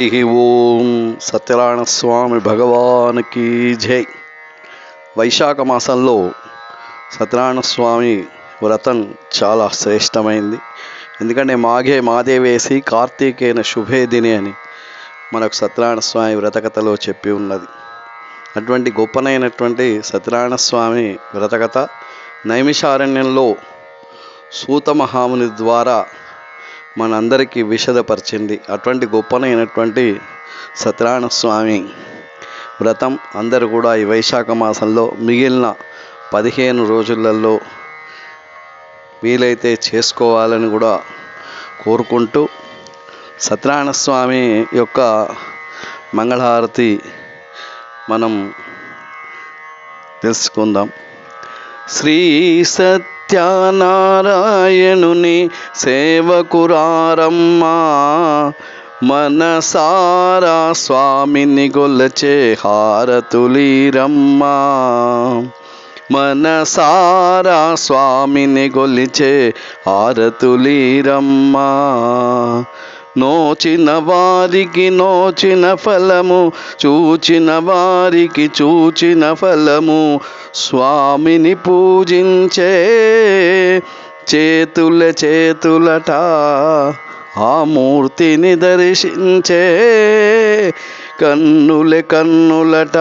హరి ఓం సత్యనారాయణ స్వామి భగవానికి జై. వైశాఖ మాసంలో సత్యనారాయణ స్వామి వ్రతం చాలా శ్రేష్టమైంది. ఎందుకంటే మాఘే మాదే వేసి కార్తీకేన శుభే దిని అని మనకు సత్యనారాయణ స్వామి వ్రతకథలో చెప్పి ఉన్నది. అటువంటి గొప్పనైనటువంటి సత్యనారాయణ స్వామి వ్రతకథ నైమిషారణ్యంలో సూత మహాముని ద్వారా మనందరికీ విషదపరిచింది. అటువంటి గొప్పనైనటువంటి సత్యనారాయణ స్వామి వ్రతం అందరూ కూడా ఈ వైశాఖ మాసంలో మిగిలిన పదిహేను రోజులలో వీలైతే చేసుకోవాలని కూడా కోరుకుంటూ సత్యనారాయణ స్వామి యొక్క మంగళహారతి మనం తెలుసుకుందాం. శ్రీ సత్యనారాయణుని సేవకురారమ్మా మనసారా స్వామిని గొల్లచే హారతులీరమ్మా మనసారా స్వామిని గొలిచే హారతులీరమ్మా. నోచిన వారికి నోచిన ఫలము చూచిన వారికి చూచిన ఫలము. స్వామిని పూజించే చేతుల చేతులట ఆ మూర్తిని దర్శించే కన్నుల కన్నులట.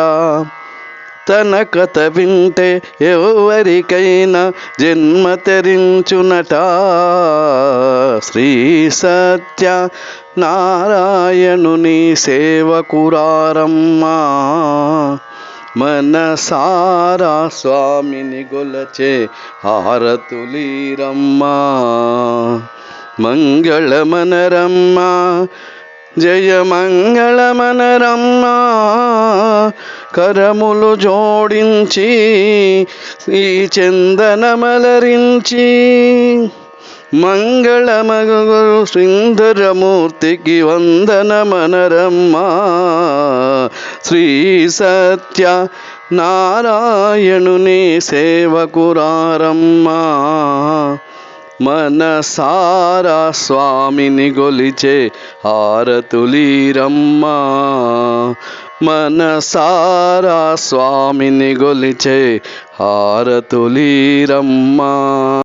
తన కథ వింటే ఎవరికైనా జన్మ తెరించునట. శ్రీ సత్య నారాయణుని సేవకురారమ్మా మనసారా స్వామిని గొలచే హారతులీరమ్మా మంగళమనరమ్మా జయ మంగళమనరమ్మా కరములు జోడించి ఈ చందనమలరించి మంగళమగు సుందరమూర్తికి వందనమనరమ్మా శ్రీ సత్య నారాయణుని సేవకురారమ్మా. మనసారా స్వామిని గొలిచే హారతులీరమ్మా. మనసారా స్వామిని గొలిచే హారతులీరమ్మా.